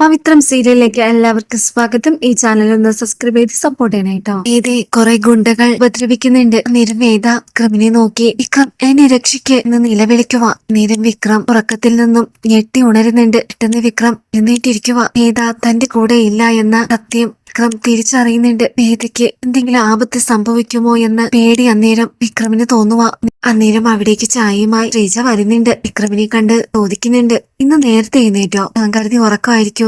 പവിത്രം സീരിയലിലേക്ക് എല്ലാവർക്കും സ്വാഗതം. ഈ ചാനൽ ഒന്ന് സബ്സ്ക്രൈബ് ചെയ്ത് സപ്പോർട്ട് ചെയ്യണേട്ടോ ഏതേ കുറെ ഗുണ്ടകൾ ഉപദ്രവിക്കുന്നുണ്ട്. നിരവേദ വിക്രമിനെ നോക്കി വിക്രം എന്നെ രക്ഷിക്ക് എന്ന് നിലവിളിക്കുക നേരം വിക്രം ഉറക്കത്തിൽ നിന്നും ഞെട്ടി ഉണരുന്നുണ്ട്. പെട്ടെന്ന് വിക്രം എഴുന്നേറ്റിരിക്കുക വേദ തന്റെ കൂടെ ഇല്ല എന്ന സത്യം വിക്രം തിരിച്ചറിയുന്നുണ്ട്. വേദയ്ക്ക് എന്തെങ്കിലും ആപത്ത് സംഭവിക്കുമോ എന്ന് പേടി അന്നേരം വിക്രമിന് തോന്നുക അന്നേരം അവിടേക്ക് ചായയുമായി ശ്രീജ വരുന്നുണ്ട്. വിക്രമിനെ കണ്ട് ചോദിക്കുന്നുണ്ട്. ഇന്ന് നേരത്തെ എഴുന്നേറ്റോ? ഞാൻ കരുതി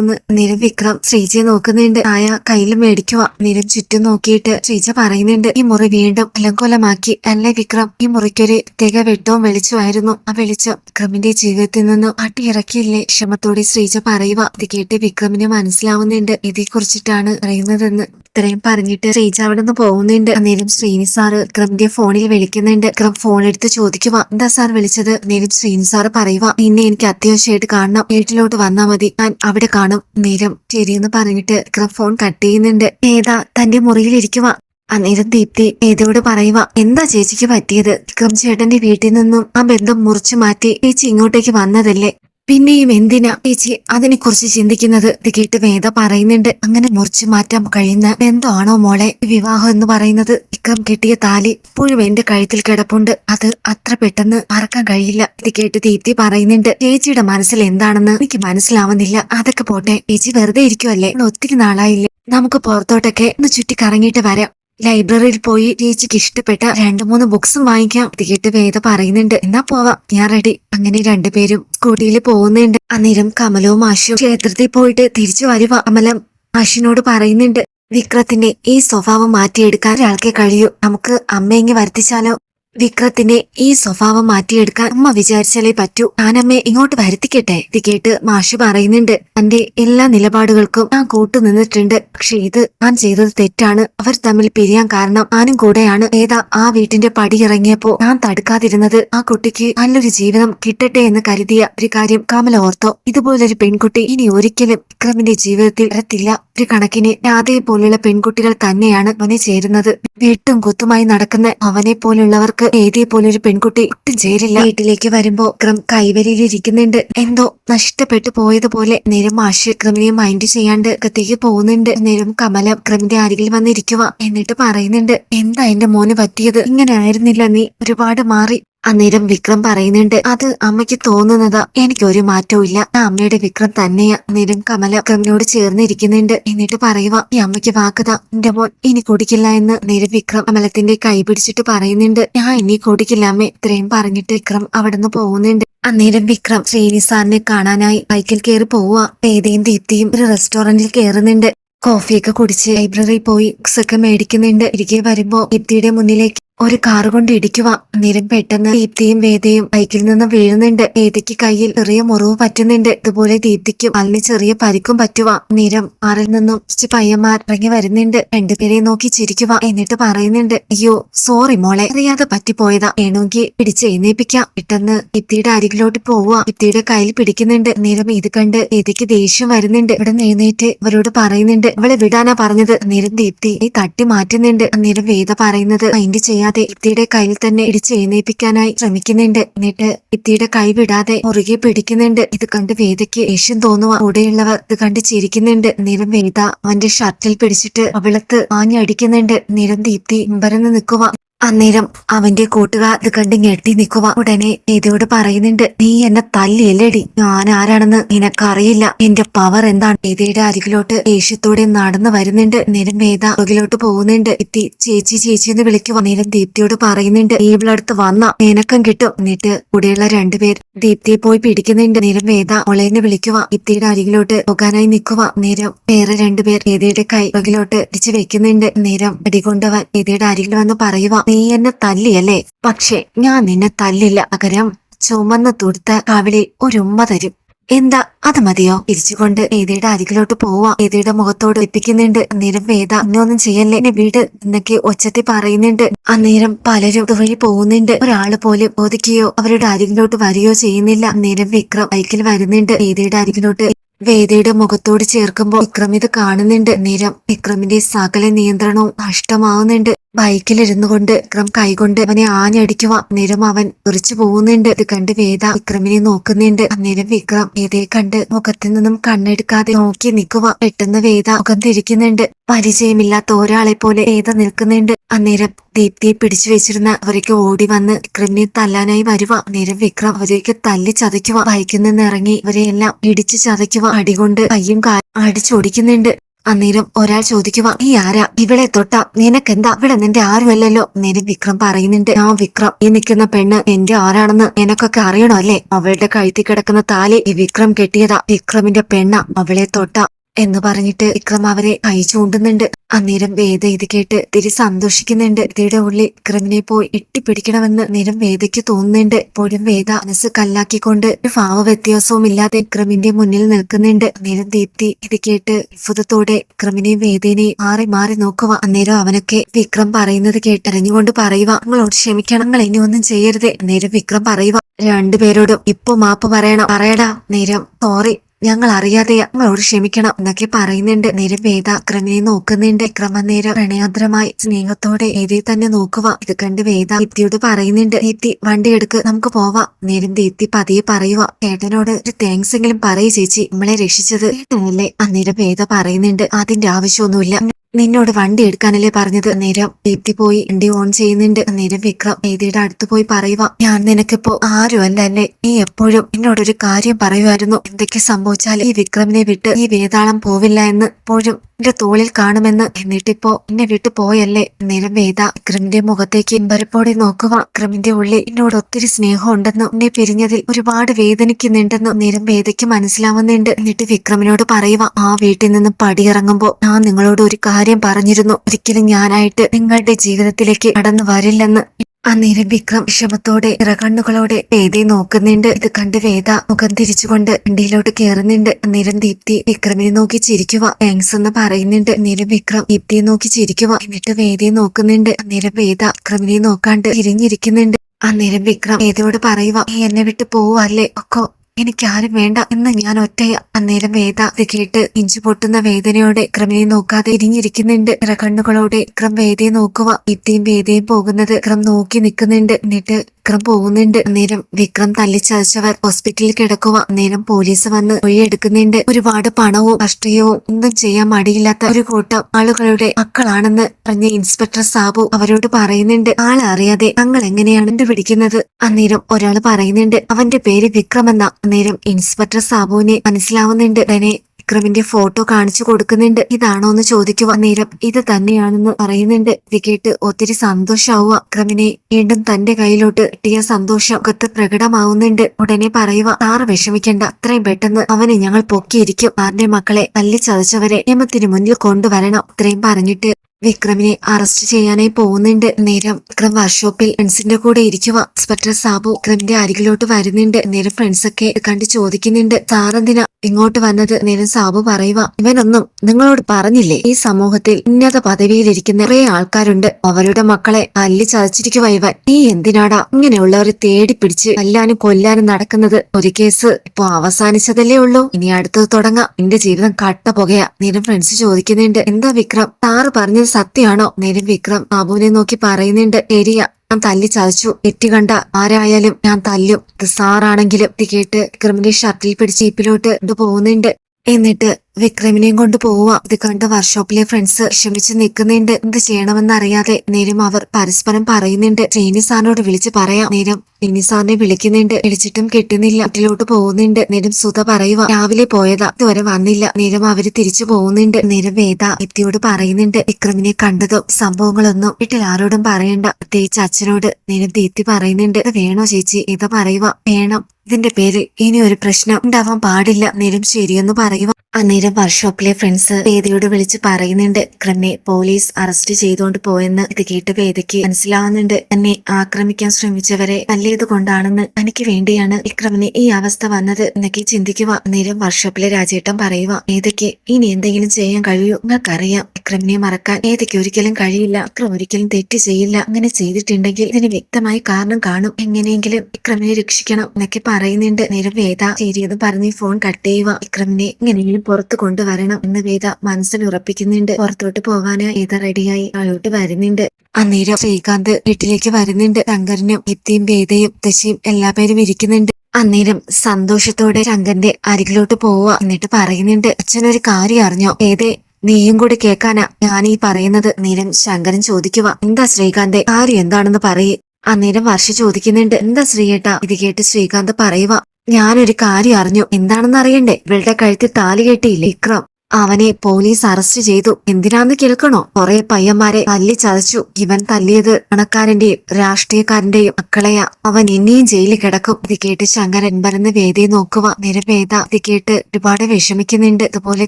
ഉറക്കമായിരിക്കുമെന്ന് നിരം വിക്രം ശ്രീജയെ നോക്കുന്നുണ്ട്. ആയ കയ്യിൽ മേടിക്കുക നിരം ചുറ്റും നോക്കിയിട്ട് ശ്രീജ പറയുന്നുണ്ട് ഈ മുറി വീണ്ടും അലങ്കോലമാക്കി. അല്ലേ വിക്രം? ഈ മുറിക്കൊരു പ്രത്യേക വെട്ടവും വെളിച്ചമായിരുന്നു ആ വെളിച്ചം വിക്രമിന്റെ ജീവിതത്തിൽ നിന്നും അട്ടിയിറക്കിയില്ലേ ക്ഷമത്തോടെ ശ്രീജ പറയുക ഇത് കേട്ട് വിക്രമിന് മനസ്സിലാവുന്നുണ്ട്. ഇതേ കുറിച്ചിട്ടാണ് പറയുന്നതെന്ന് ഇത്രയും പറഞ്ഞിട്ട് ശ്രീജ അവിടെ നിന്ന് പോകുന്നുണ്ട് അന്നേരം ശ്രീനി സാറ് വിക്രമിന്റെ ഫോണിൽ വിളിക്കുന്നുണ്ട്. വിക്രം ഫോൺ എടുത്ത് ചോദിക്കുക എന്താ സാർ വിളിച്ചത്? അന്നേരം ശ്രീനി സാറ് പറയുക നിന്നെ എനിക്ക് അത്യാവശ്യമായിട്ട് കാണണം. വീട്ടിലോട്ട് വന്നാൽ മതി. ഞാൻ അവിടെ കാണും. നേരം ശരിയെന്ന് പറഞ്ഞിട്ട് വിക്രം ഫോൺ കട്ട് ചെയ്യുന്നുണ്ട്. ഏതാ തന്റെ മുറിയിൽ ഇരിക്കുക അന്നേരം ദീപ്തി ഏതോട് പറയുക എന്താ ചേച്ചിക്ക് പറ്റിയത്? വിക്രം ചേട്ടന്റെ വീട്ടിൽ നിന്നും ആ ബന്ധം മുറിച്ചു മാറ്റി ചേച്ചി ഇങ്ങോട്ടേക്ക് വന്നതല്ലേ? പിന്നെയും എന്തിനാ ചേച്ചി അതിനെ കുറിച്ച് ചിന്തിക്കുന്നത്? ഇത് കേട്ട് വേദ പറയുന്നുണ്ട്. അങ്ങനെ മുറിച്ചു മാറ്റാൻ കഴിയുന്ന ബന്ധമാണോ മോളെ? വിവാഹം എന്ന് പറയുന്നത് വിക്രം കെട്ടിയ താലി ഇപ്പോഴും എന്റെ കഴുത്തിൽ കിടപ്പുണ്ട്. അത് അത്ര പെട്ടെന്ന് മറക്കാൻ കഴിയില്ല. ഇത് കേട്ട് ദീപ്തി പറയുന്നുണ്ട്. ചേച്ചിയുടെ മനസ്സിൽ എന്താണെന്ന് എനിക്ക് മനസ്സിലാവുന്നില്ല. അതൊക്കെ പോട്ടെ. ചേച്ചി വെറുതെ ഇരിക്കുമല്ലേ ഒത്തിരി നാളായില്ലേ? നമുക്ക് പുറത്തോട്ടൊക്കെ ഒന്ന് ചുറ്റി കറങ്ങിയിട്ട് വരാം. ലൈബ്രറിയിൽ പോയി ചേച്ചിക്ക് ഇഷ്ടപ്പെട്ട രണ്ടു മൂന്ന് ബുക്സും വാങ്ങിക്കാം. ഇത് കേട്ട് വേദ പറയുന്നുണ്ട്. എന്നാ പോവാം. ഞാൻ റെഡി അങ്ങനെ രണ്ടുപേരും സ്കൂട്ടിയിൽ പോകുന്നുണ്ട്. അന്നേരം കമലവും ആശുവും ക്ഷേത്രത്തിൽ പോയിട്ട് തിരിച്ചു വരുവ. കമലം ആശുവിനോട് പറയുന്നുണ്ട്. വിക്രത്തിന്റെ ഈ സ്വഭാവം മാറ്റിയെടുക്കാൻ ഒരാൾക്കേ കഴിയൂ. നമുക്ക് അമ്മയെങ്ങി വരുത്തിച്ചാലോ? വിക്രത്തിന്റെ ഈ സ്വഭാവം മാറ്റിയെടുക്കാൻ അമ്മ വിചാരിച്ചാലേ പറ്റൂ. ഞാനമ്മയെ ഇങ്ങോട്ട് വരുത്തിക്കട്ടെ. ഇത് കേട്ട് മാഷി പറയുന്നുണ്ട് തന്റെ എല്ലാ നിലപാടുകൾക്കും ഞാൻ കൂട്ടു നിന്നിട്ടുണ്ട് പക്ഷെ ഇത് ഞാൻ ചെയ്തത് തെറ്റാണ്. അവർ തമ്മിൽ പിരിയാൻ കാരണം ഞാനും കൂടെയാണ്. ഏതാ ആ വീട്ടിന്റെ പടി ഇറങ്ങിയപ്പോ ഞാൻ തടുക്കാതിരുന്നത്? ആ കുട്ടിക്ക് നല്ലൊരു ജീവിതം കിട്ടട്ടെ എന്ന് കരുതിയ ഒരു കാര്യം കമല ഓർത്തോ. ഇതുപോലൊരു പെൺകുട്ടി ഇനി ഒരിക്കലും വിക്രമിന്റെ ജീവിതത്തിൽ വരത്തില്ല. ഒരു കണക്കിന് രാധയെ പോലുള്ള പെൺകുട്ടികൾ തന്നെയാണ് അവനെ ചേരുന്നത്. വീട്ടും കുത്തുമായി നടക്കുന്ന അവനെ പോലുള്ളവർക്ക് ഏതേ ഒരു പെൺകുട്ടി ഒട്ടും ചേരില്ല വീട്ടിലേക്ക് വരുമ്പോ ക്രം കൈവരിയിൽ ഇരിക്കുന്നുണ്ട് എന്തോ നഷ്ടപ്പെട്ടു പോയതുപോലെ നേരം മാഷ് വിക്രമിനെ മൈൻഡ് ചെയ്യാണ്ട് അകത്തേക്ക് പോകുന്നുണ്ട്. നേരം കമലം വിക്രമിന്റെ അരികിൽ വന്നിരിക്കുക എന്നിട്ട് പറയുന്നുണ്ട് എന്താ എന്റെ മോന് പറ്റിയത്? ഇങ്ങനെ ആയിരുന്നില്ല നീ. ഒരുപാട് മാറി. അന്നേരം വിക്രം പറയുന്നുണ്ട് അത് അമ്മയ്ക്ക് തോന്നുന്നത്. എനിക്ക് ഒരു മാറ്റവും ഇല്ല. ആ അമ്മയുടെ വിക്രം തന്നെയാ. അന്നേരം കമല വിക്രമിനോട് ചേർന്നിരിക്കുന്നുണ്ട്. എന്നിട്ട് പറയുക ഈ അമ്മയ്ക്ക് വാക്കതാ. എന്റെ മോൻ ഇനി കുടിക്കില്ല എന്ന്. നേരം വിക്രം കമലത്തിന്റെ കൈ പിടിച്ചിട്ട് പറയുന്നുണ്ട് ഞാൻ ഇനി കുടിക്കില്ല അമ്മേ. ഇത്രയും പറഞ്ഞിട്ട് വിക്രം അവിടുന്ന് പോകുന്നുണ്ട്. അന്നേരം വിക്രം ശ്രീനി സാറിനെ കാണാനായി ബൈക്കിൽ കയറി പോവുക പേതയും ദീപ്തിയും ഒരു റെസ്റ്റോറന്റിൽ കയറുന്നുണ്ട് കോഫിയൊക്കെ കുടിച്ച് ലൈബ്രറിയിൽ പോയി ബുക്സ് ഒക്കെ മേടിക്കുന്നുണ്ട്. തിരികെ വരുമ്പോ ദീപ്തിയുടെ മുന്നിലേക്ക് ഒരു കാറ് കൊണ്ട് ഇടിക്കുക അന്നേരം പെട്ടെന്ന് ദീപ്തിയും വേദയും ബൈക്കിൽ നിന്ന് വീഴുന്നുണ്ട്. വേദയ്ക്ക് കയ്യിൽ ചെറിയ മുറിവ് പറ്റുന്നുണ്ട്. ഇതുപോലെ ദീപ്തിക്കും അതിന് ചെറിയ പരിക്കും പറ്റുക നിരം ആറിൽ നിന്നും പയ്യന്മാർ ഇറങ്ങി വരുന്നുണ്ട്. രണ്ടുപേരെ നോക്കി ചിരിക്കുക എന്നിട്ട് പറയുന്നുണ്ട് അയ്യോ സോറി മോളെ. അറിയാതെ പറ്റിപ്പോയതാ. വേണമെങ്കിൽ പിടിച്ച് എഴുന്നേപ്പിക്കാം പെട്ടെന്ന് ദീപ്തിയുടെ അരികിലോട്ട് പോവുക ദീപ്തിയുടെ കയ്യിൽ പിടിക്കുന്നുണ്ട്. നിരം ഇത് കണ്ട് വേദയ്ക്ക് ദേഷ്യം വരുന്നുണ്ട്. ഇവിടെ എഴുന്നേറ്റ് അവരോട് പറയുന്നുണ്ട് അവളെ വിടാനാ പറഞ്ഞത്. നിരം ദീപ്തി തട്ടി മാറ്റുന്നുണ്ട്. അന്നേരം വേദ പറയുന്നത് മൈൻഡ് ചെയ്യാതെ ഇത്തിയുടെ കയ്യിൽ തന്നെ ഇടിച്ച് എഴുന്നേൽപ്പിക്കാനായി ശ്രമിക്കുന്നുണ്ട്. എന്നിട്ട് ഇത്തിയുടെ കൈ വിടാതെ മുറുകെ പിടിക്കുന്നുണ്ട്. ഇത് കണ്ട് വേദയ്ക്ക് ദേഷ്യം തോന്നുക കൂടെയുള്ളവർ ഇത് കണ്ട് ചിരിക്കുന്നുണ്ട്. നിരം വേദ അവന്റെ ഷർട്ടിൽ പിടിച്ചിട്ട് അവളത്ത് ആഞ്ഞടിക്കുന്നുണ്ട്. നിരം ദീപ്തി ഇമ്പരന്ന് നിൽക്കുക അന്നേരം അവന്റെ കൂട്ടുകാർ ഇത് കണ്ട് ഞെട്ടി നിൽക്കുക. ഉടനെ നിധിയോട് പറയുന്നുണ്ട് നീ എന്നെ തല്ലിയല്ലേടി? ഞാൻ ആരാണെന്ന് നിനക്കറിയില്ല. എന്റെ പവർ എന്താണ്? നിധിയുടെ അരികിലോട്ട് ദേഷ്യത്തോടെ നടന്നു വരുന്നുണ്ട്. നേരം വേദ അരികിലോട്ട് പോകുന്നുണ്ട്. എത്തി ചേച്ചി ചേച്ചി എന്ന് വിളിക്കുക. നേരം ദീപ്തിയോട് പറയുന്നുണ്ട് നീ ഇവളടുത്ത് വന്ന നിനക്കും കിട്ടും. എന്നിട്ട് കൂടെയുള്ള രണ്ടുപേർ ദീപ്തിയെ പോയി പിടിക്കുന്നുണ്ട്. നേരം വേദ അവളെന്ന് വിളിക്കുക. ദീപ്തിയുടെ അരികിലോട്ട് പോകാനായി നിൽക്കുക. നേരം വേറെ രണ്ടുപേർ നിധിയുടെ കൈ അരികിലോട്ട് തിരിച്ചു വെക്കുന്നുണ്ട്. നേരം അടികൊണ്ടവൻ നിധിയുടെ അരികിൽ വന്ന് പറയുക നീ എന്നെ തല്ലിയല്ലേ? പക്ഷെ ഞാൻ നിന്നെ തല്ലില്ല പകരം ചുമന്ന് തുടുത്ത കവിളിൽ ഒരു ഉമ്മ തരും. എന്താ? അത് മതിയോ? തിരിച്ചുകൊണ്ട് വേദയുടെ അരികിലോട്ട് പോവാ. വേദയുടെ മുഖത്തോട് എത്തിക്കുന്നുണ്ട്. അന്നേരം വേദ അന്നൊന്നും ചെയ്യല്ലേ? എന്നെ വീട് എന്നൊക്കെ ഒച്ചത്തി പറയുന്നുണ്ട്. അന്നേരം പലരും ഇതുവഴി പോകുന്നുണ്ട്. ഒരാൾ പോലും ബോധിക്കുകയോ അവരുടെ അരികിലോട്ട് വരികയോ ചെയ്യുന്നില്ല. അന്നേരം വിക്രം ബൈക്കിൽ വരുന്നുണ്ട്. വേദയുടെ അരികിലോട്ട് വേദയുടെ മുഖത്തോട് ചേർക്കുമ്പോൾ വിക്രം ഇത് കാണുന്നുണ്ട്. അന്നേരം വിക്രമിന്റെ സകല നിയന്ത്രണവും നഷ്ടമാവുന്നുണ്ട്. ബൈക്കിലിരുന്നു കൊണ്ട് വിക്രം കൈകൊണ്ട് അവനെ ആഞ്ഞടിക്കുക അന്നേരം അവൻ തെറിച്ചു പോകുന്നുണ്ട്. ഇത് കണ്ട് വേദ വിക്രമിനെ നോക്കുന്നുണ്ട്. അന്നേരം വിക്രം വേദയെ കണ്ട് മുഖത്തിൽ നിന്നും കണ്ണെടുക്കാതെ നോക്കി നിൽക്കുക പെട്ടെന്ന് വേദ മുഖം തിരിക്കുന്നുണ്ട്. പരിചയമില്ലാത്ത ഒരാളെ പോലെ വേദ നിൽക്കുന്നുണ്ട്. അന്നേരം ദീപ്തിയെ പിടിച്ചു വെച്ചിരുന്ന അവരേക്ക് ഓടി വന്ന് വിക്രമിനെ തല്ലാനായി വരുക അന്നേരം വിക്രം അവരേക്ക് തല്ലി ചതയ്ക്കുക ബൈക്കിൽ നിന്ന് ഇറങ്ങി അവരെയെല്ലാം ഇടിച്ചു ചതയ്ക്കുക അടികൊണ്ട് കയ്യും കാലും അടിച്ചൊടിക്കുന്നുണ്ട്. അന്നേരം ഒരാൾ ചോദിക്കുക നീ ആരാ? ഇവിടെ തൊട്ട? നിനക്കെന്താ? ഇവിടെ നിന്റെ ആരുമല്ലല്ലോ? നേരെ വിക്രം പറയുന്നുണ്ട് ആ വിക്രം ഈ നിൽക്കുന്ന പെണ്ണ് എന്റെ ആരാണെന്ന് നിനക്കൊക്കെ അറിയണോ അല്ലേ? അവളുടെ കഴുത്തി കിടക്കുന്ന താലി ഈ വിക്രം കെട്ടിയതാ. വിക്രമിന്റെ പെണ്ണ അവളെ തൊട്ട. എന്ന് പറഞ്ഞിട്ട് വിക്രം അവരെ കൈ ചൂണ്ടുന്നുണ്ട്. അന്നേരം വേദ ഇത് കേട്ട് തിരി സന്തോഷിക്കുന്നുണ്ട്. ഇതിയുടെ ഉള്ളിൽ വിക്രമിനെ പോയി എട്ടിപ്പിടിക്കണമെന്ന് നേരം വേദയ്ക്ക് തോന്നുന്നുണ്ട്. ഇപ്പോഴും വേദ മനസ്സ് കല്ലാക്കിക്കൊണ്ട് ഒരു ഭാവ വ്യത്യാസവും ഇല്ലാതെ വിക്രമിന്റെ മുന്നിൽ നിൽക്കുന്നുണ്ട്. അന്നേരം ദീപ്തി ഇത് കേട്ട് അത്ഭുതത്തോടെ വിക്രമിനെയും വേദേനെയും മാറി മാറി നോക്കുക. അന്നേരം അവനൊക്കെ വിക്രം പറയുന്നത് കേട്ടറിഞ്ഞുകൊണ്ട് പറയുക നിങ്ങളോട് ക്ഷമിക്കണം നിങ്ങൾ ഇനി ഒന്നും ചെയ്യരുത്. അന്നേരം വിക്രം പറയുക രണ്ടുപേരോടും ഇപ്പൊ മാപ്പ് പറയണം. പറയടാ. നേരം സോറി. ഞങ്ങൾ അറിയാതെ ഞങ്ങളോട് ക്ഷമിക്കണം എന്നൊക്കെ പറയുന്നുണ്ട്. നേരെ വേദ ക്രമിനെ നോക്കുന്നുണ്ട്. നേരം പ്രണയാദ്രമായി സ്നേഹത്തോടെ ഏതേ തന്നെ നോക്കുക. ഇത് കണ്ട് വേദ ദീപ്തിയോട് പറയുന്നുണ്ട്. ദീപ്തി വണ്ടി എടുക്ക്. നമുക്ക് പോവാം. നേരം ദീപ്തി പതിയെ പറയുക ചേട്ടനോട് ഒരു താങ്ക്സ് എങ്കിലും പറയൂ ചേച്ചി. നമ്മളെ രക്ഷിച്ചത് ചേട്ടനല്ലേ അന്നേരം വേദ പറയുന്നുണ്ട്. അതിന്റെ ആവശ്യമൊന്നുമില്ല. നിന്നോട് വണ്ടി എടുക്കാനല്ലേ പറഞ്ഞത്? നേരം ദീപ്തി പോയി വണ്ടി ഓൺ ചെയ്യുന്നുണ്ട്. നേരം വിക്രം വേദിയുടെ അടുത്ത് പോയി പറയുക ഞാൻ നിനക്കിപ്പോ ആരും അല്ല അല്ലേ നീ എപ്പോഴും എന്നോടൊരു കാര്യം പറയുമായിരുന്നു. എന്തൊക്കെ സംഭവിച്ചാൽ ഈ വിക്രമിനെ വിട്ട് ഈ വേതാളം പോവില്ല എന്ന് എപ്പോഴും എന്റെ തോളിൽ കാണുമെന്ന്. എന്നിട്ടിപ്പോ എന്നെ വിട്ടു പോയല്ലേ? നേരം വേദ വിക്രമിന്റെ മുഖത്തേക്ക് ഇമ്പരപ്പോടെ നോക്കുക വിക്രമിന്റെ ഉള്ളിൽ എന്നോട് ഒത്തിരി സ്നേഹം ഉണ്ടെന്നും എന്നെ പിരിഞ്ഞതിൽ ഒരുപാട് വേദനിക്കുന്നുണ്ടെന്നും നേരം വേദയ്ക്ക് മനസ്സിലാവുന്നുണ്ട്. എന്നിട്ട് വിക്രമിനോട് പറയുക ആ വീട്ടിൽ നിന്ന് പടിയിറങ്ങുമ്പോ ഞാൻ നിങ്ങളോട് ഒരു പറഞ്ഞിരുന്നു. ഒരിക്കലും ഞാനായിട്ട് നിങ്ങളുടെ ജീവിതത്തിലേക്ക് കടന്നു വരില്ലെന്ന്. അന്നേരം വിക്രം വിഷമത്തോടെ ഇറകണ്ണുകളോടെ വേദയെ നോക്കുന്നുണ്ട്. ഇത് കണ്ട് വേദ മുഖം തിരിച്ചുകൊണ്ട് വണ്ടിയിലോട്ട് കയറുന്നുണ്ട് അന്നേരം ദീപ്തി വിക്രമിനെ നോക്കി ചിരിക്കുക. താങ്ക്സ് എന്ന് പറയുന്നുണ്ട്. അന്നേരം വിക്രം ദീപ്തിയെ നോക്കി ചിരിക്കുക. എന്നിട്ട് വേദയെ നോക്കുന്നുണ്ട്. അന്നേരം വേദ വിക്രമിനെ നോക്കാണ്ട് തിരിഞ്ഞിരിക്കുന്നുണ്ട്. അന്നേരം വിക്രം വേദയോട് പറയുക എന്നെ വിട്ട് പോവല്ലേ ഒക്കെ എനിക്കാരും വേണ്ട എന്ന് ഞാൻ ഒറ്റയ അന്നേരം വേദ കേട്ട് ഇഞ്ചു പൊട്ടുന്ന വേദനയോടെ ക്രമിനെ നോക്കാതെ ഇരിഞ്ഞിരിക്കുന്നുണ്ട്. ഇറകണ്ണുകളോടെ ക്രം വേദയെ നോക്കുക. ഇത്തിയും വേദയും പോകുന്നത് ക്രം നോക്കി നിൽക്കുന്നുണ്ട്. എന്നിട്ട് വിക്രം പോകുന്നുണ്ട്. അന്നേരം വിക്രം തല്ലിച്ചതച്ചവർ ഹോസ്പിറ്റലിൽ കിടക്കുക അന്നേരം പോലീസ് വന്ന് മൊഴിയെടുക്കുന്നുണ്ട് ഒരുപാട് പണവും രാഷ്ട്രീയവും ഒന്നും ചെയ്യാൻ മടിയില്ലാത്ത ഒരു കൂട്ടം ആളുകളുടെ മക്കളാണെന്ന് പറഞ്ഞ ഇൻസ്പെക്ടർ സാബു അവരോട് പറയുന്നുണ്ട്. ആളറിയാതെ ഞങ്ങൾ എങ്ങനെയാണ് കണ്ടുപിടിക്കുന്നത്? അന്നേരം ഒരാൾ പറയുന്നുണ്ട്. അവന്റെ പേര് വിക്രം എന്ന. അന്നേരം ഇൻസ്പെക്ടർ സാബുവിനെ മനസ്സിലാവുന്നുണ്ട്. ഉടനെ വിക്രമിന്റെ ഫോട്ടോ കാണിച്ചു കൊടുക്കുന്നുണ്ട്. ഇതാണോ എന്ന് ചോദിക്കുക നേരം ഇത് തന്നെയാണെന്ന് പറയുന്നുണ്ട്. ഇത് കേട്ട് ഒത്തിരി സന്തോഷാവുക വിക്രമിനെ വീണ്ടും തന്റെ കയ്യിലോട്ട് കിട്ടിയ സന്തോഷം മുഖത്ത് പ്രകടമാവുന്നുണ്ട്. ഉടനെ പറയുക സാറ് വിഷമിക്കേണ്ട. അത്രയും പെട്ടെന്ന് അവനെ ഞങ്ങൾ പൊക്കിയിരിക്കും. സാറിന്റെ മക്കളെ തല്ലി ചതച്ചവരെ നിയമത്തിന് മുന്നിൽ കൊണ്ടുവരണം ഇത്രയും പറഞ്ഞിട്ട് വിക്രമിനെ അറസ്റ്റ് ചെയ്യാനായി പോകുന്നുണ്ട്. നേരം വിക്രം വർക്ക്ഷോപ്പിൽ ഫ്രണ്ട്സിന്റെ കൂടെ ഇരിക്കുക. ഇൻസ്പെക്ടർ സാബു വിക്രമിന്റെ അരികിലോട്ട് വരുന്നുണ്ട്. നേരം ഫ്രണ്ട്സ് ഒക്കെ കണ്ട് ചോദിക്കുന്നുണ്ട്. സാറെന്തിനാ ഇങ്ങോട്ട് വന്നത്? നേരം സാബു പറയുക ഇവനൊന്നും നിങ്ങളോട് പറഞ്ഞില്ലേ? ഈ സമൂഹത്തിൽ ഉന്നത പദവിയിലിരിക്കുന്ന കുറെ ആൾക്കാരുണ്ട്. അവരുടെ മക്കളെ അല്ലി ചതച്ചിരിക്കുക ഇവൻ. നീ എന്തിനാടാ ഇങ്ങനെയുള്ളവരെ തേടി പിടിച്ച് കൊല്ലാനും കൊല്ലാനും നടക്കുന്നത്? ഒരു കേസ് ഇപ്പൊ അവസാനിച്ചതല്ലേ ഉള്ളൂ. ഇനി അടുത്തത് തുടങ്ങാം. എന്റെ ജീവിതം കട്ട പുകയാ. നേരം ഫ്രണ്ട്സ് ചോദിക്കുന്നുണ്ട് എന്താ വിക്രം? സാറ് പറഞ്ഞത് സത്യമാണോ? നിലം വിക്രം ബാബുവിനെ നോക്കി പറയുന്നുണ്ട് ശരിയ ഞാൻ തല്ലി ചതച്ചു. തെറ്റി കണ്ട ആരായാലും ഞാൻ തല്ലും. സാറാണെങ്കിലും കേട്ട് വിക്രമിന്റെ ഷർട്ടിൽ പിടിച്ച് ജീപ്പിലോട്ട് ഇത് പോകുന്നുണ്ട്. എന്നിട്ട് വിക്രമിനെയും കൊണ്ട് പോവുക. കണ്ട് വർക്ക്ഷോപ്പിലെ ഫ്രണ്ട്സ് വിഷമിച്ച് നിൽക്കുന്നുണ്ട്. എന്ത് ചെയ്യണമെന്ന് അറിയാതെ നേരം അവർ പരസ്പരം പറയുന്നുണ്ട്. ശ്രീനി സാറിനോട് വിളിച്ച് പറയാം. നേരം ശ്രീനി സാറിനെ വിളിക്കുന്നുണ്ട്. വിളിച്ചിട്ടും കിട്ടുന്നില്ല. വീട്ടിലോട്ട് പോകുന്നുണ്ട്. നേരം സുധ പറയുക രാവിലെ പോയതാ. ഇതുവരെ വന്നില്ല. നേരം അവർ തിരിച്ചു പോകുന്നുണ്ട്. നേരം വേദ വ്യക്തിയോട് പറയുന്നുണ്ട് വിക്രമിനെ കണ്ടതും സംഭവങ്ങളൊന്നും വീട്ടിൽ ആരോടും പറയണ്ട. പ്രത്യേകിച്ച് അച്ഛനോട് നേരം ദീപ്തി പറയുന്നുണ്ട് "ഇത് വേണോ ചേച്ചി? ഇത് പറയുക. വേണം. ഇതിന്റെ പേര് ഇനി ഒരു പ്രശ്നം ഉണ്ടാവാൻ പാടില്ല നേരം ശരിയെന്ന് പറയുക അന്നേരം വർക്ക്ഷോപ്പിലെ ഫ്രണ്ട്സ് വേദയോട് വിളിച്ച് പറയുന്നുണ്ട് ക്രമെ പോലീസ് അറസ്റ്റ് ചെയ്തുകൊണ്ട് പോയെന്ന് ഇത് കേട്ട് വേദയ്ക്ക് മനസ്സിലാവുന്നുണ്ട്. എന്നെ ആക്രമിക്കാൻ ശ്രമിച്ചവരെ തല്ലിയത് കൊണ്ടാണെന്ന് എനിക്ക് വേണ്ടിയാണ് വിക്രമിന് ഈ അവസ്ഥ വന്നത് എന്നൊക്കെ ചിന്തിക്കുക അന്നേരം വർക്ക്ഷോപ്പിലെ രാജേട്ടൻ പറയുക ഏതൊക്കെ ഇനി എന്തെങ്കിലും ചെയ്യാൻ കഴിയൂ നിങ്ങൾക്കറിയാം വിക്രമിനെ മറക്കാൻ ഏതൊക്കെ ഒരിക്കലും കഴിയില്ല. വിക്രം ഒരിക്കലും തെറ്റ് ചെയ്യില്ല. അങ്ങനെ ചെയ്തിട്ടുണ്ടെങ്കിൽ ഇതിന് വ്യക്തമായി കാരണം കാണും. എങ്ങനെയെങ്കിലും വിക്രമിനെ രക്ഷിക്കണം എന്നൊക്കെ പറയുന്നുണ്ട്. നേരം വേദ ശരിയെന്ന് പറഞ്ഞ് ഫോൺ കട്ട് ചെയ്യുക. വിക്രമിനെ ഇങ്ങനെയും പുറത്ത് കൊണ്ടുവരണം എന്ന് വേദ മനസ്സിൽ ഉറപ്പിക്കുന്നുണ്ട്. പുറത്തോട്ട് പോകാന് വേദ റെഡിയായി അയോട്ട് വരുന്നുണ്ട്. അന്നേരം ശ്രീകാന്ത് വീട്ടിലേക്ക് വരുന്നുണ്ട്. ശങ്കരനും ഭിത്തിയും വേദയും ദശയും എല്ലാ പേരും ഇരിക്കുന്നുണ്ട്. അന്നേരം സന്തോഷത്തോടെ ശങ്കരന്റെ അരികിലോട്ട് പോവുക എന്നിട്ട് പറയുന്നുണ്ട്. അച്ഛനൊരു കാര്യം അറിഞ്ഞോ? ഏതേ നീയും കൂടി കേൾക്കാനാ ഞാൻ ഈ പറയുന്നത്. നേരം ശങ്കരൻ ചോദിക്കുക. എന്താ ശ്രീകാന്തെ കാര്യം എന്താണെന്ന് പറയേ. അന്നേരം വർഷ ചോദിക്കുന്നുണ്ട് എന്താ ശ്രീയേട്ട? ഇത് കേട്ട് ശ്രീകാന്ത് പറയുക ഞാനൊരു കാര്യം അറിഞ്ഞു. എന്താണെന്ന് അറിയണ്ടേ? ഇവളുടെ കഴുത്തിൽ താലി കെട്ടിയില്ലേ? വിക്രം അവനെ പോലീസ് അറസ്റ്റ് ചെയ്തു. എന്തിനാന്ന് കേൾക്കണോ? കുറെ പയ്യന്മാരെ തല്ലി ചതച്ചു. ഇവൻ തല്ലിയത് പണക്കാരന്റെയും രാഷ്ട്രീയക്കാരന്റെയും മക്കളെയാ. അവൻ ഇനിയും ജയിലിൽ കിടക്കും. ഇത് കേട്ട് ശങ്കരൻ പരന്ന് വേദയെ നോക്കുക നിരവേദ ഇത് കേട്ട് ഒരുപാട് വിഷമിക്കുന്നുണ്ട്. ഇതുപോലെ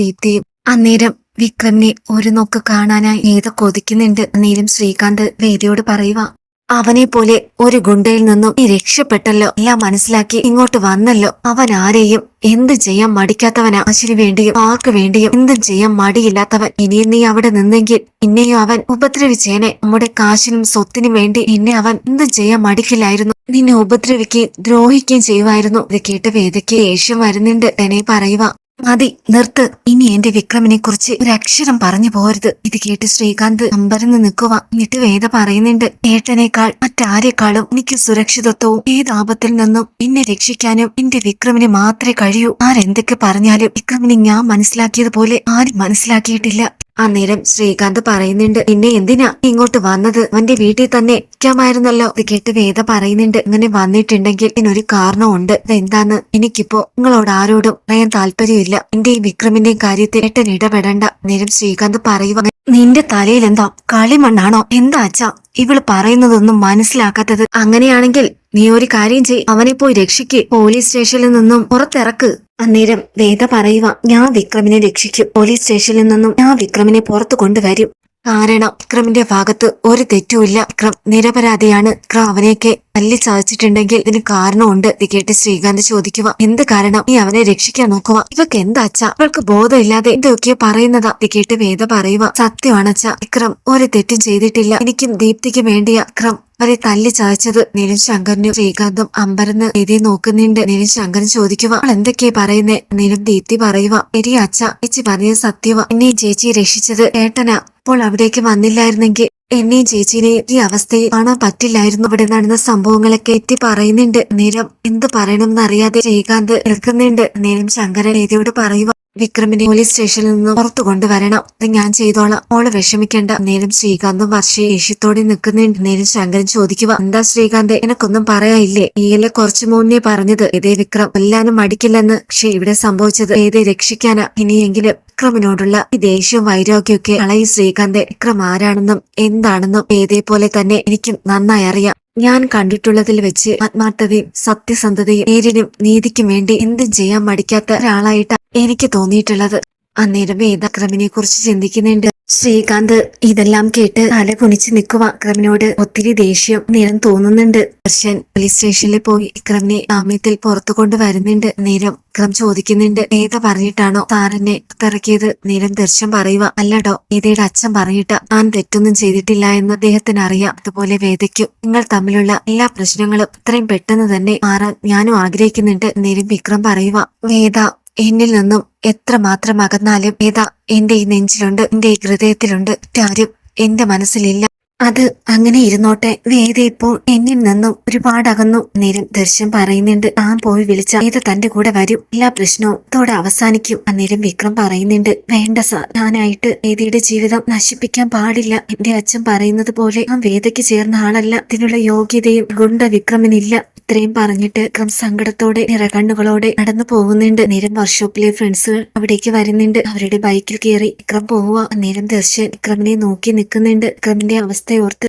തീപ്തിയും അന്നേരം വിക്രമിനെ ഒരു നോക്ക് കാണാനായി ഏത കൊതിക്കുന്നുണ്ട്. അന്നേരം ശ്രീകാന്ത് വേദിയോട് പറയുക അവനെ പോലെ ഒരു ഗുണ്ടയിൽ നിന്നും നീ രക്ഷപ്പെട്ടല്ലോ. എല്ലാം മനസ്സിലാക്കി ഇങ്ങോട്ട് വന്നല്ലോ. അവൻ ആരെയും എന്ത് ചെയ്യാൻ മടിക്കാത്തവനാ? അശിനു വേണ്ടിയും ആർക്ക് വേണ്ടിയും എന്തും ചെയ്യാൻ മടിയില്ലാത്തവൻ. ഇനിയും നീ അവിടെ നിന്നെങ്കിൽ എന്നെയും അവൻ ഉപദ്രവിച്ചേനെ. നമ്മുടെ കാശിനും സ്വത്തിനും വേണ്ടി എന്നെ അവൻ എന്തും ചെയ്യാൻ മടിക്കില്ലായിരുന്നു. നിന്നെ ഉപദ്രവിക്കുകയും ദ്രോഹിക്കുകയും ചെയ്യുമായിരുന്നു. ഇത് കേട്ട് വേദയ്ക്ക് ദേഷ്യം വരുന്നുണ്ട്. എന്നെ പറയുക മതി നിർത്ത്. ഇനി എന്റെ വിക്രമിനെ കുറിച്ച് ഒരു അക്ഷരം പറഞ്ഞു പോരുത്. ഇത് കേട്ട് ശ്രീകാന്ത് അമ്പരന്ന് നിൽക്കുക എന്നിട്ട് വേദ പറയുന്നുണ്ട് ഏട്ടനേക്കാൾ മറ്റാരെക്കാളും എനിക്ക് സുരക്ഷിതത്വവും ഏത് ആപത്തിൽ നിന്നും എന്നെ രക്ഷിക്കാനും എന്റെ വിക്രമിനെ മാത്രമേ കഴിയൂ. ആരെന്തൊക്കെ പറഞ്ഞാലും വിക്രമിനെ ഞാൻ മനസ്സിലാക്കിയതുപോലെ ആരും മനസ്സിലാക്കിയിട്ടില്ല. അന്നേരം ശ്രീകാന്ത് പറയുന്നുണ്ട് പിന്നെ എന്തിനാ ഇങ്ങോട്ട് വന്നത്? അവന്റെ വീട്ടിൽ തന്നെ ഇരിക്കാമായിരുന്നല്ലോ ഇത് കേട്ട് വേദ പറയുന്നുണ്ട് ഇങ്ങനെ വന്നിട്ടുണ്ടെങ്കിൽ ഇതിനൊരു കാരണമുണ്ട്. ഇതെന്താന്ന്? എനിക്കിപ്പോ നിങ്ങളോട് ആരോടും പറയാൻ താല്പര്യമില്ല. എന്റെ ഈ വിക്രമിന്റെയും കാര്യത്തിൽ ഏട്ടൻ ഇടപെടണ്ട. നേരം ശ്രീകാന്ത് പറയുക നിന്റെ തലയിൽ എന്താ? കളിമണ്ണാണോ? എന്താ അച്ഛാ? ഇവൾ പറയുന്നതൊന്നും മനസ്സിലാക്കാത്തത് അങ്ങനെയാണെങ്കിൽ നീ ഒരു കാര്യം ചെയ്. അവനെ പോയി രക്ഷിക്ക്. പോലീസ് സ്റ്റേഷനിൽ നിന്നും പുറത്തിറക്ക്. അന്നേരം വേദ പറയുക ഞാൻ വിക്രമിനെ രക്ഷിക്കും. പോലീസ് സ്റ്റേഷനിൽ നിന്നും ഞാൻ വിക്രമിനെ പുറത്തു കൊണ്ടുവരും. കാരണം വിക്രമിന്റെ ഭാഗത്ത് ഒരു തെറ്റുമില്ല വിക്രം നിരപരാധിയാണ്. വിക്രം അവനെയൊക്കെ തല്ലി ചതച്ചിട്ടുണ്ടെങ്കിൽ ഇതിന് കാരണമുണ്ട്. ഇത് കേട്ട് ശ്രീകാന്ത് ചോദിക്കുക എന്ത് കാരണം? നീ അവനെ രക്ഷിക്കാൻ നോക്കുക ഇവക്ക് എന്താ അച്ഛ? ഇവൾക്ക് ബോധമില്ലാതെ എന്തൊക്കെയോ പറയുന്നതാ. ഇത് കേട്ട് വേദ പറയുക സത്യമാണ് അച്ഛ വിക്രം ഒരു തെറ്റും ചെയ്തിട്ടില്ല. എനിക്കും ദീപ്തിക്കും വേണ്ടിയ. വിക്രം അവരെ തല്ലി ചതച്ചത് നിരൻ ശങ്കറിനും ശ്രീകാന്തും അമ്പരന്ന് എഴുതി നോക്കുന്നുണ്ട്. നിരൻ ശങ്കരൻ ചോദിക്കുക അവൾ എന്തൊക്കെയാ പറയുന്നേ? നിലം ദീപ്തി പറയുക എരി അച്ഛ ചേച്ചി പറഞ്ഞത് സത്യവ. എന്നെ ചേച്ചി രക്ഷിച്ചത് ഏട്ടനാ. അപ്പോൾ അവിടേക്ക് വന്നില്ലായിരുന്നെങ്കിൽ എന്നെയും ചേച്ചിനെയും ഈ അവസ്ഥയിൽ കാണാൻ പറ്റില്ലായിരുന്നു. ഇവിടെ നടന്ന സംഭവങ്ങളൊക്കെ എത്തി പറയുന്നുണ്ട്. നിരം എന്ത് പറയണമെന്നറിയാതെ ശ്രീകാന്ത് നിൽക്കുന്നുണ്ട് നിരം ശങ്കരൻ ഏതിയോട് പറയുക വിക്രമിനെ പോലീസ് സ്റ്റേഷനിൽ നിന്ന് പുറത്തു കൊണ്ടുവരണം. അത് ഞാൻ ചെയ്തോളാം. മോൾ വിഷമിക്കേണ്ട. നേരം ശ്രീകാന്തും വർഷയെ ഏഷ്യത്തോടെ നിൽക്കുന്നുണ്ട്. നേരം ശങ്കരൻ ചോദിക്കുക എന്താ ശ്രീകാന്ത്? എനക്കൊന്നും പറയാനില്ലേ? നീയല്ലേ കുറച്ചു മുന്നേ പറഞ്ഞത്. ഇതേ വിക്രം. കൊല്ലാനും മടിക്കില്ലെന്ന്. പക്ഷെ ഇവിടെ സംഭവിച്ചത് ഏതേ രക്ഷിക്കാനാ? ഇനിയെങ്കിലും വിക്രമിനോടുള്ള ഈ ദേഷ്യവും വൈരാഗ്യമൊക്കെ അളയും ശ്രീകാന്ത്. വിക്രം ആരാണെന്നും എന്താണെന്നും ഏതേ പോലെ തന്നെ എനിക്കും നന്നായി അറിയാം. ഞാൻ കണ്ടിട്ടുള്ളതിൽ വെച്ച് ആത്മാർത്ഥതയും സത്യസന്ധതയും നേരിനും നീതിക്കും വേണ്ടി എന്തും ചെയ്യാൻ മടിക്കാത്ത ഒരാളായിട്ടാണ് എനിക്ക് തോന്നിയിട്ടുള്ളത്. അന്നേരം വേദ ക്രമിനെ കുറിച്ച് ചിന്തിക്കുന്നുണ്ട്. ശ്രീകാന്ത് ഇതെല്ലാം കേട്ട് തല കുനിച്ച് നിൽക്കുക ക്രമിനോട് ഒത്തിരി ദേഷ്യം നേരം തോന്നുന്നുണ്ട്. ദർശൻ പോലീസ് സ്റ്റേഷനിൽ പോയി ഇക്രമിനെ ജാമ്യത്തിൽ പുറത്തു കൊണ്ടുവരുന്നുണ്ട്. നേരം വിക്രം ചോദിക്കുന്നുണ്ട്. ഏത പറഞ്ഞിട്ടാണോ താരനെ പുറത്തിറക്കിയത്? നേരം ദർശൻ പറയുക അല്ലടോ ഏതയുടെ അച്ഛൻ പറഞ്ഞിട്ട താൻ തെറ്റൊന്നും ചെയ്തിട്ടില്ല എന്ന് അദ്ദേഹത്തിന് അറിയാം. അതുപോലെ വേദയ്ക്കും നിങ്ങൾ തമ്മിലുള്ള എല്ലാ പ്രശ്നങ്ങളും ഇത്രയും പെട്ടെന്ന് തന്നെ മാറാൻ ഞാനും ആഗ്രഹിക്കുന്നുണ്ട്. നേരം വിക്രം പറയുക വേദ എന്നിൽ നിന്നും എത്ര മാത്രം അകന്നാലും ഏതാ എന്റെ ഈ നെഞ്ചിലുണ്ട് എന്റെ ഈ ഹൃദയത്തിലുണ്ട് മറ്റാരും എന്റെ മനസ്സിലില്ല. അത് അങ്ങനെ ഇരുന്നോട്ടെ. വേദ ഇപ്പോൾ എന്നിൽ നിന്നും ഒരുപാട് അകന്നു. നേരം ദൃശ്യം പറയുന്നുണ്ട് താൻ പോയി വിളിച്ച വേദ തന്റെ കൂടെ വരും. എല്ലാ പ്രശ്നവും ഇതോടെ അവസാനിക്കും. അന്നേരം വിക്രം പറയുന്നുണ്ട് വേണ്ട സാർ ഞാനായിട്ട് വേദിയുടെ ജീവിതം നശിപ്പിക്കാൻ പാടില്ല. എന്റെ അച്ഛൻ പറയുന്നത് പോലെ ആ വേദയ്ക്ക് ചേർന്ന ആളല്ല. ഇതിനുള്ള യോഗ്യതയും ഗുണ്ട വിക്രമിനില്ല. ഇത്രയും പറഞ്ഞിട്ട് വിക്രം സങ്കടത്തോടെ നിറകണ്ണുകളോടെ നടന്നു പോകുന്നുണ്ട്. നേരം വർക്ക്ഷോപ്പിലെ ഫ്രണ്ട്സുകൾ അവിടേക്ക് വരുന്നുണ്ട്. അവരുടെ ബൈക്കിൽ കയറി വിക്രം പോവുക. നേരം ദർശൻ വിക്രമിനെ നോക്കി നിൽക്കുന്നുണ്ട്. വിക്രമിന്റെ Stewart